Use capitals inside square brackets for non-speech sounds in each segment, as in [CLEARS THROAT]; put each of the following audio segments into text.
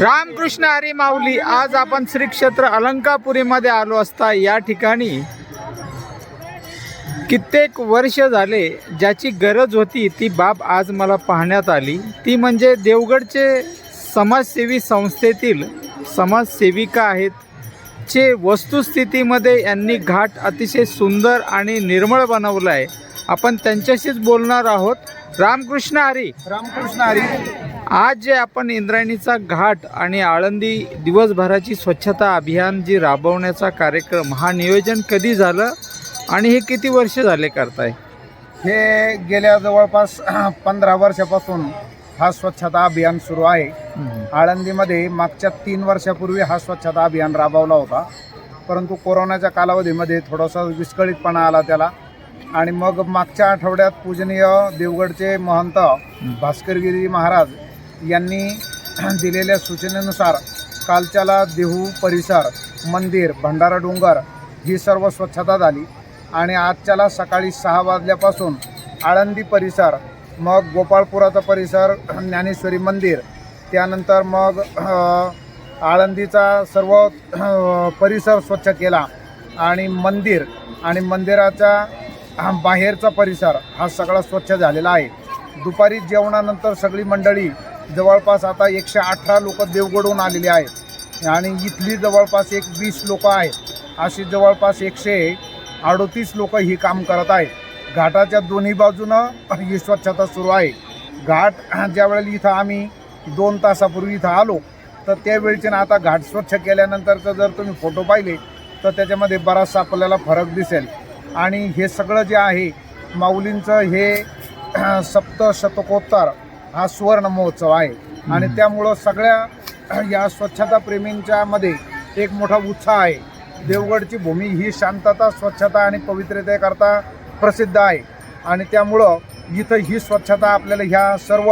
रामकृष्ण हरी माऊली आज आपण श्री क्षेत्र अलंकापुरीमध्ये आलो असता या ठिकाणी कित्येक वर्ष झाले ज्याची गरज होती ती बाब आज मला पाहण्यात आली. ती म्हणजे देवगडचे समाजसेवी संस्थेतील समाजसेविका आहेत. चे वस्तुस्थितीमध्ये यांनी घाट अतिशय सुंदर आणि निर्मळ बनवलं आहे आपण त्यांच्याशीच बोलणार आहोत. रामकृष्ण हरी. रामकृष्ण हरी. आज जे आपण इंद्रायणीचा घाट आणि आळंदी दिवसभराची स्वच्छता अभियान जी राबवण्याचा कार्यक्रम हा नियोजन कधी झालं आणि हे किती वर्ष झाले करताय? हे गेल्या जवळपास [CLEARS THROAT] पंधरा वर्षापासून हा स्वच्छता अभियान सुरू आहे. आळंदीमध्ये मागच्या तीन वर्षापूर्वी हा स्वच्छता अभियान राबवला होता. परंतु कोरोनाच्या कालावधीमध्ये थोडासा विस्कळीतपणा आला त्याला. आणि मग मागच्या आठवड्यात पूजनीय देवगडचे महंत भास्करगिरी महाराज यांनी [CLEARS THROAT] दिलेल्या सूचनेनुसार कालच्याला देहू परिसर मंदिर भंडारा डोंगर ही सर्व स्वच्छता झाली आणि आजच्याला सकाळी सहा वाजल्यापासून आळंदी परिसर मग गोपाळपुराचा परिसर [CLEARS THROAT] ज्ञानेश्वरी मंदिर त्यानंतर मग आळंदीचा सर्व परिसर स्वच्छ केला आणि मंदिर आणि मंदिराचा बाहेरचा परिसर हा सगळा स्वच्छ झालेला आहे. दुपारी जेवणानंतर सगळी मंडळी जवळपास आता एकशे अठरा लोक देवगडहून आलेली आहेत. आणि इथली जवळपास एक वीस लोक आहेत. अशी जवळपास एकशे अडोतीस लोक ही काम करत आहेत. घाटाच्या दोन्ही बाजूनं ही स्वच्छता सुरू आहे. घाट ज्यावेळेला इथं आम्ही दोन तासापूर्वी इथं आलो तर त्यावेळचे ना आता घाट स्वच्छ केल्यानंतरचं जर तुम्ही फोटो पाहिले तर त्याच्यामध्ये बराचसा आपल्याला फरक दिसेल. आणि हे सगळं जे आहे माऊलींचं हे [CLEARS THROAT] सप्तशतकोत्तर हा सुवर्ण महोत्सव आहे. आणि. त्यामुळं सगळ्या [CLEARS THROAT] या स्वच्छता प्रेमींच्या मध्ये एक मोठा उत्साह आहे. देवगडची भूमी ही शांतता स्वच्छता आणि पवित्रतेकरता प्रसिद्ध आहे. आणि त्यामुळं इथं ही स्वच्छता आपल्याला ह्या सर्व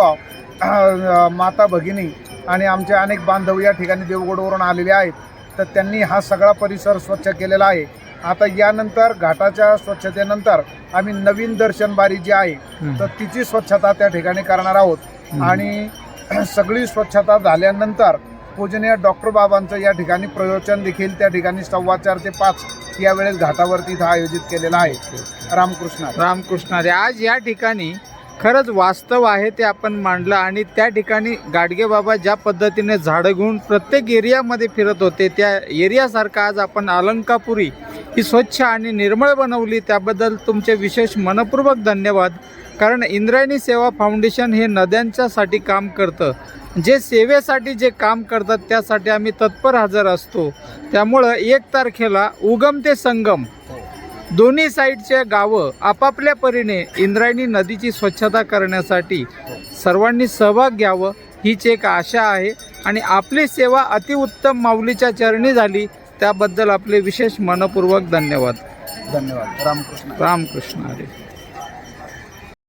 [CLEARS THROAT] माता भगिनी आणि आमचे अनेक बांधव या ठिकाणी देवगडवरून आलेले आहेत. तर त्यांनी हा सगळा परिसर स्वच्छ केलेला आहे. आता यानंतर घाटाच्या स्वच्छतेनंतर आम्ही नवीन दर्शन बारी जी आहे तर तिची स्वच्छता त्या ठिकाणी करणार आहोत. आणि सगळी स्वच्छता झाल्यानंतर पूजनीय डॉक्टर बाबांचं या ठिकाणी प्रयोजन देखील त्या ठिकाणी सव्वा चार ते पाच या वेळेस घाटावरती इथं आयोजित केलेलं आहे. रामकृष्ण. रामकृष्ण आज या ठिकाणी खरंच वास्तव आहे ते आपण मांडलं आणि त्या ठिकाणी गाडगे बाबा ज्या पद्धतीने झाडं घेऊन प्रत्येक एरियामध्ये फिरत होते त्या एरियासारखं आज आपण अलंकापुरी ही स्वच्छ आणि निर्मळ बनवली त्याबद्दल तुमचे विशेष मनपूर्वक धन्यवाद. कारण इंद्रायणी सेवा फाउंडेशन हे नद्यांच्यासाठी काम करतं. जे सेवेसाठी जे काम करतात त्यासाठी आम्ही तत्पर हजर असतो. त्यामुळं एक तारखेला उगम ते संगम दोन्ही साईडच्या गावं आपापल्या परीने इंद्रायणी नदीची स्वच्छता करण्यासाठी सर्वांनी सहभाग घ्यावं हीच एक आशा आहे. आणि आपली सेवा अतिउत्तम माऊलीच्या चरणी झाली त्याबद्दल आपले विशेष मनपूर्वक धन्यवाद. धन्यवाद. रामकृष्ण. रामकृष्ण हरी.